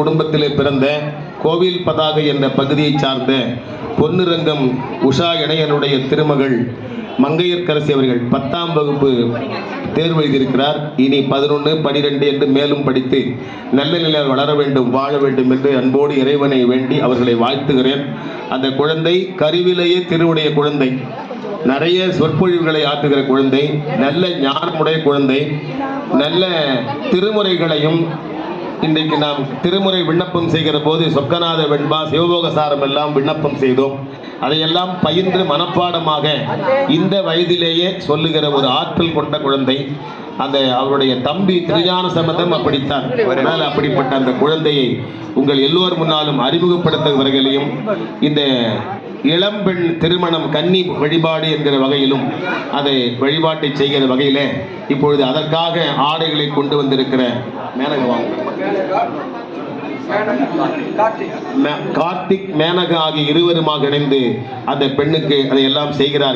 குடும்பத்திலே பிறந்த கோவில் பதாகை என்ற பகுதியைச் சார்ந்த பொன்னுரங்கம் உஷா இணையனுடைய திருமகள் மங்கையர்கரசி அவர்கள் பத்தாம் வகுப்பு தேர்வு எழுதியிருக்கிறார். இனி பதினொன்று பனிரெண்டு என்று மேலும் படித்து நல்ல நிலையில் வளர வேண்டும் வாழ வேண்டும் என்று அன்போடு இறைவனை வேண்டி அவர்களை வாழ்த்துகிறேன். அந்த குழந்தை கருவிலேயே திருவுடைய குழந்தை. நிறைய சொற்பொழிவுகளை ஆற்றுகிற குழந்தை. நல்ல ஞானமுடைய குழந்தை. நல்ல திருமுறைகளையும் இன்றைக்கு நாம் திருமுறை விண்ணப்பம் செய்கிற போது சொக்கநாத வெண்பா சிவபோகசாரம் எல்லாம் விண்ணப்பம் செய்தோம். அதையெல்லாம் பயின்று மனப்பாடமாக இந்த வயதிலேயே சொல்லுகிற ஒரு ஆற்றல் கொண்ட குழந்தை. அந்த அவருடைய தம்பி திருஞான சம்பந்தம் அப்படித்தான். அதனால் அப்படிப்பட்ட அந்த குழந்தையை உங்கள் எல்லோர் முன்னாலும் அறிமுகப்படுத்துகிறவர்களையும் இந்த இளம்பெண் திருமணம் கன்னி வழிபாடு என்கிற வகையிலும் அதை வழிபாட்டை செய்கிற வகையிலே இப்பொழுது அதற்காக ஆடைகளை கொண்டு வந்திருக்கிற மேனகவாங்க மே- கார்த்திக் மேனகா ஆகிய இருவருமாக இணைந்து அந்த பெண்ணுக்கு அதை எல்லாம் செய்கிறார்.